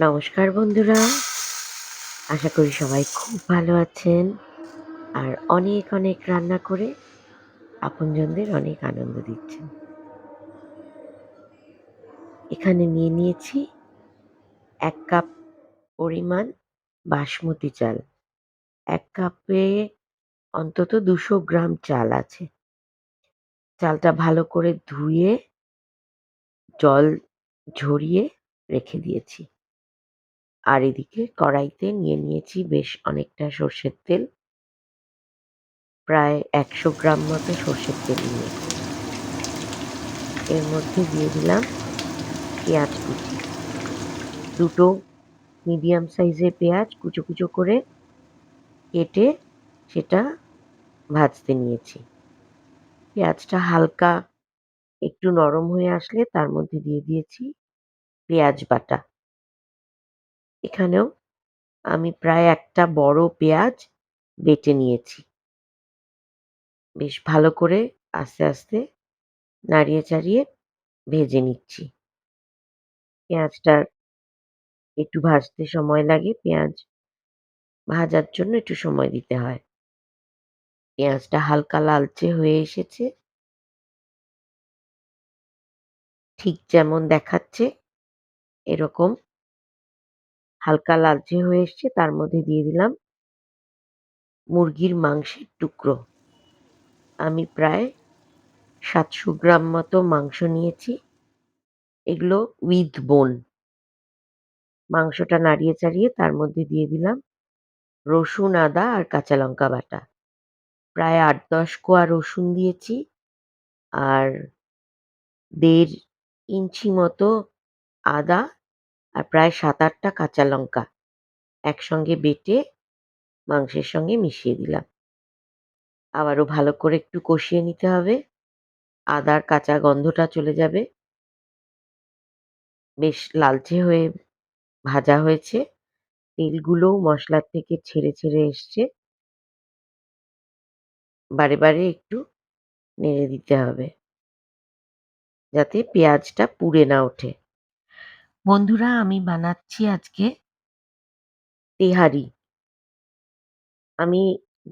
নমস্কার বন্ধুরা। আশা করি সবাই খুব ভালো আছেন আর অনেক অনেক রান্না করে আপনজনদের অনেক আনন্দ দিচ্ছেন। এখানে নিয়ে নিয়েছি এক কাপ পরিমাণ বাসমতি চাল। এক কাপে অন্তত দুশো গ্রাম চাল আছে। চালটা ভালো করে ধুয়ে জল ঝরিয়ে রেখে দিয়েছি। আর এদিকে কড়াইতে নিয়ে নিয়েছি বেশ অনেকটা সর্ষের তেল। প্রায় একশো গ্রাম মতো সর্ষের তেল নিয়েছি। এর মধ্যে দিয়ে দিলাম পেঁয়াজ কুচি। দুটো মিডিয়াম সাইজের পেঁয়াজ কুচো কুচো করে কেটে সেটা ভাজতে নিয়েছি। পেঁয়াজটা হালকা একটু নরম হয়ে আসলে তার মধ্যে দিয়ে দিয়েছি পেঁয়াজ বাটা। এখানেও আমি প্রায় একটা বড় পেঁয়াজ বেটে নিয়েছি। বেশ ভালো করে আস্তে আস্তে নাড়িয়ে, চাড়িয়ে ভেজে নিচ্ছি। পেঁয়াজটা একটু ভাজতে সময় লাগে, পেঁয়াজ ভাজার জন্য একটু সময় দিতে হয়। পেঁয়াজটা হালকা লালচে হয়ে এসেছে। ঠিক যেমন দেখাচ্ছে, এরকম হালকা লালচে হয়ে এসছে, তার মধ্যে দিয়ে দিলাম মুরগির মাংসের টুকরো। আমি প্রায় সাতশো গ্রাম মতো মাংস নিয়েছি। এগুলো উইথ বোন। মাংসটা নাড়িয়ে চাড়িয়ে তার মধ্যে দিয়ে দিলাম রসুন, আদা আর কাঁচা লঙ্কা বাটা। প্রায় আট দশ কোয়া রসুন দিয়েছি আর দেড় ইঞ্চি মতো আদা আর প্রায় সাত আটটা কাঁচা লঙ্কা একসঙ্গে বেটে মাংসের সঙ্গে মিশিয়ে দিলাম। আবারও ভালো করে একটু কষিয়ে নিতে হবে। আদার কাঁচা গন্ধটা চলে যাবে। বেশ লালচে হয়ে ভাজা হয়েছে। তেলগুলোও মশলার থেকে ছেড়ে ছেড়ে এসছে। বারে বারে একটু নেড়ে দিতে হবে। যাতে পেঁয়াজটা পুড়ে না ওঠে। বন্ধুরা, আমি বানাচ্ছি আজকে তেহারি। আমি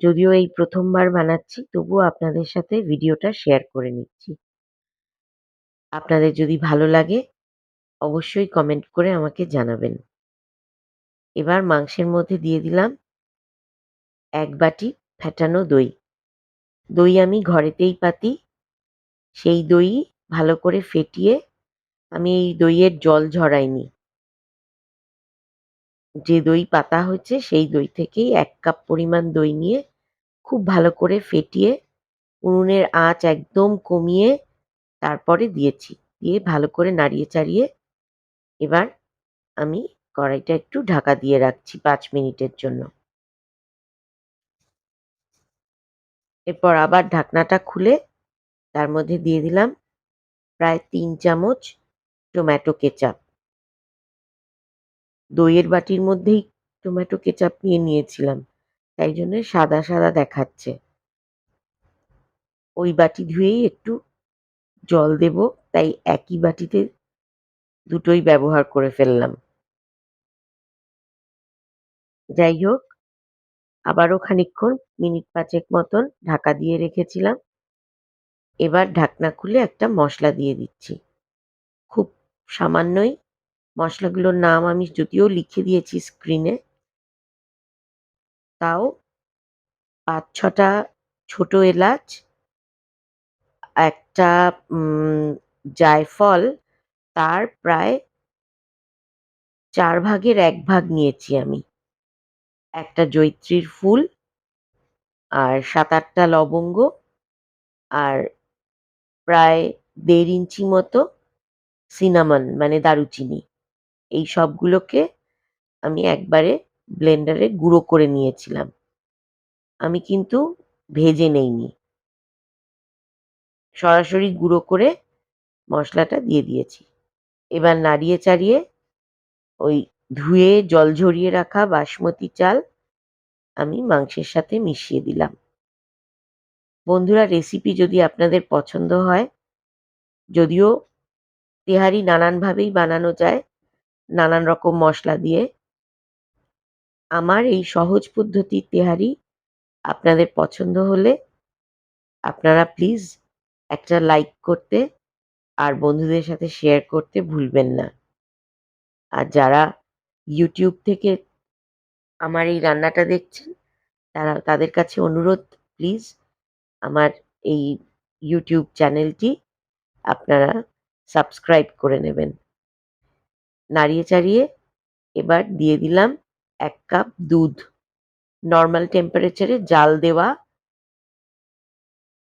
যদিও এই প্রথমবার বানাচ্ছি, তবুও আপনাদের সাথে ভিডিওটা শেয়ার করে নিচ্ছি। আপনাদের যদি ভালো লাগে, অবশ্যই কমেন্ট করে আমাকে জানাবেন। এবার মাংসের মধ্যে দিয়ে দিলাম এক বাটি ফ্যাটানো দই। দই আমি ঘরেতেই পাতি, সেই দই ভালো করে ফেটিয়ে আমি এই দইয়ের জল ঝরাইনি। যে দই পাতা হয়েছে, সেই দই থেকেই এক কাপ পরিমাণ দই নিয়ে খুব ভালো করে ফেটিয়ে উনুনের আঁচ একদম কমিয়ে তারপরে দিয়েছি। দিয়ে ভালো করে নাড়িয়ে চাড়িয়ে এবার আমি কড়াইটা একটু ঢাকা দিয়ে রাখছি পাঁচ মিনিটের জন্য। এরপর আবার ঢাকনাটা খুলে তার মধ্যে দিয়ে দিলাম প্রায় তিন চামচ টমেটো কেচাপ। দইয়ের বাটির মধ্যেই টমেটো কেচাপ নিয়ে নিয়েছিলাম, তাই জন্য সাদা সাদা দেখাচ্ছে। ওই বাটি ধুয়েই একটু জল দেব, তাই একই বাটিতে দুটোই ব্যবহার করে ফেললাম। যাই হোক, আবারও খানিকক্ষণ, মিনিট পাঁচেক মতন ঢাকা দিয়ে রেখেছিলাম। এবার ঢাকনা খুলে একটা মশলা দিয়ে দিচ্ছি। সামান্যই। মশলাগুলোর নাম আমি যদিও লিখে দিয়েছি স্ক্রিনে। তাও পাঁচ ছটা ছোট এলাচ, একটা জায়ফল, তার প্রায় চার ভাগের এক ভাগ নিয়েছি আমি। একটা জৈত্রীর ফুল, আর সাত আটটা লবঙ্গ, আর প্রায় দেড় ইঞ্চি মতো সিনামন মানে দারুচিনি, এই সবগুলোকে আমি একবারে ব্লেন্ডারে গুঁড়ো করে নিয়েছিলাম। আমি কিন্তু ভেজে নেইনি। সরাসরি গুঁড়ো করে মশলাটা দিয়ে দিয়েছি। এবার নাড়িয়ে চাড়িয়ে ওই ধুয়ে জল ঝরিয়ে রাখা বাসমতি চাল আমি মাংসের সাথে মিশিয়ে দিলাম। বন্ধুরা রেসিপি যদি আপনাদের পছন্দ হয়, যদিও তেহারি নানানভাবেই বানানো যায় নানান রকম মশলা দিয়ে। আমার এই সহজ পদ্ধতির তেহারি, আপনাদের পছন্দ হলে আপনারা প্লিজ একটা লাইক করতে আর বন্ধুদের সাথে শেয়ার করতে ভুলবেন না। আর যারা ইউটিউব থেকে আমার এই রান্নাটা দেখছেন, তারা, তাদের কাছে অনুরোধ প্লিজ আমার এই ইউটিউব চ্যানেলটি আপনারা সাবস্ক্রাইব করে নেবেন। নাড়িয়ে চাড়িয়ে এবার দিয়ে দিলাম এক কাপ দুধ। নর্মাল টেম্পারেচারে জাল দেওয়া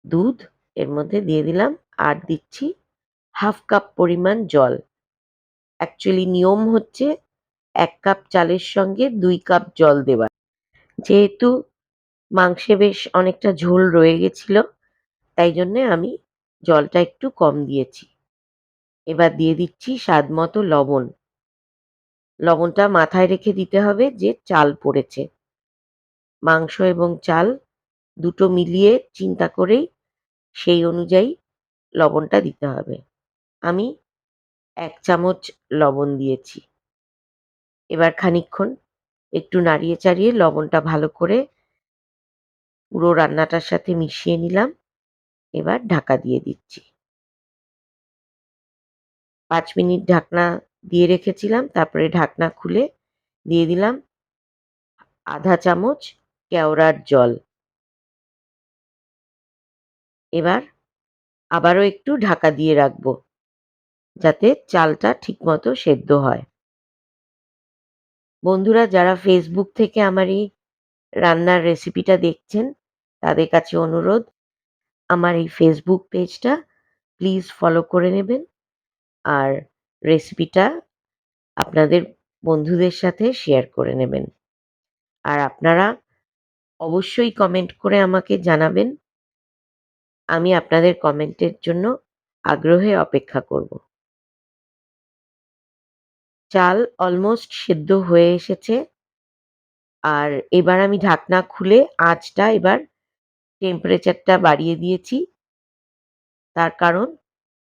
দুধ, এর মধ্যে দিয়ে দিলাম আর দিচ্ছি হাফ কাপ পরিমাণ জল। অ্যাকচুয়ালি নিয়ম হচ্ছে এক কাপ চালের সঙ্গে দুই কাপ জল দেওয়া। যেহেতু মাংসে বেশ অনেকটা ঝোল রয়ে গেছিল, তাই জন্যে আমি জলটা একটু কম দিয়েছি। এবার দিয়ে দিচ্ছি স্বাদ মতো লবণ। লবণটা মাথায় রেখে দিতে হবে যে চাল পড়েছে। মাংস এবং চাল দুটো মিলিয়ে চিন্তা করেই সেই অনুযায়ী লবণটা দিতে হবে। আমি এক চামচ লবণ দিয়েছি। এবার খানিকক্ষণ একটু নাড়িয়ে চাড়িয়ে লবণটা ভালো করে পুরো রান্নাটার সাথে মিশিয়ে নিলাম। এবার ঢাকা দিয়ে দিচ্ছি। পাঁচ মিনিট ঢাকনা দিয়ে রেখেছিলাম, তারপরে ঢাকনা খুলে দিয়ে দিলাম আধা চামচ কেওড়ার জল। এবার আবারও একটু ঢাকা দিয়ে রাখব, যাতে চালটা ঠিকমতো সেদ্ধ হয়। বন্ধুরা, যারা ফেসবুক থেকে আমার এই রান্নার রেসিপিটা দেখছেন, তাদের কাছে অনুরোধ, আমার এই ফেসবুক পেজটা প্লিজ ফলো করে নেবেন। আর রেসিপিটা আপনাদের বন্ধুদের সাথে শেয়ার করে নেবেন। আর আপনারা অবশ্যই কমেন্ট করে আমাকে জানাবেন। আমি আপনাদের কমেন্টের জন্য আগ্রহে অপেক্ষা করব। চাল অলমোস্ট সেদ্ধ হয়ে এসেছে। আর এবার আমি ঢাকনা খুলে আঁচটা এবার টেম্পারেচারটা বাড়িয়ে দিয়েছি। তার কারণ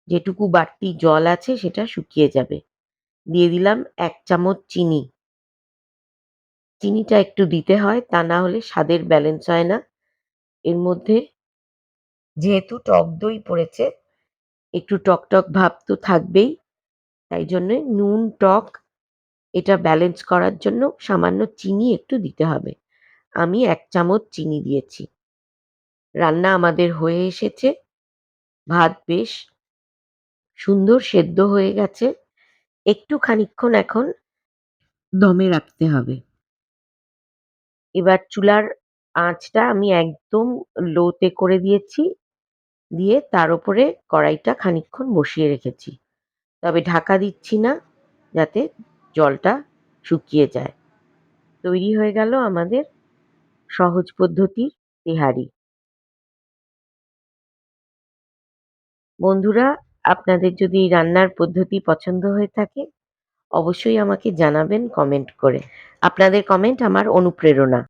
যেটুকু বাড়তি জল আছে সেটা শুকিয়ে যাবে। দিয়ে দিলাম এক চামচ চিনি। চিনিটা একটু দিতে হয়, তা না হলে স্বাদের ব্যালেন্স হয় না। এর মধ্যে যেহেতু টক দই পড়েছে, একটু টক টক ভাব তো থাকবেই। তাই জন্যে নুন, টক, এটা ব্যালেন্স করার জন্য সামান্য চিনি একটু দিতে হবে। আমি এক চামচ চিনি দিয়েছি। রান্না আমাদের হয়ে এসেছে। ভাত বেশ সুন্দর সেদ্ধ হয়ে গেছে। একটু খানিকক্ষণ এখন দমে রাখতে হবে। এবার চুলার আঁচটা আমি একদম লোতে করে দিয়েছি। দিয়ে তার উপরে কড়াইটা খানিকক্ষণ বসিয়ে রেখেছি। তবে ঢাকা দিচ্ছি না, যাতে জলটা শুকিয়ে যায়। তৈরি হয়ে গেল আমাদের সহজ পদ্ধতির তেহারি। বন্ধুরা আপনাদের যদি রান্নার পদ্ধতি পছন্দ হয়ে থাকে, অবশ্যই আমাকে জানাবেন কমেন্ট করে। আপনাদের কমেন্ট আমার অনুপ্রেরণা।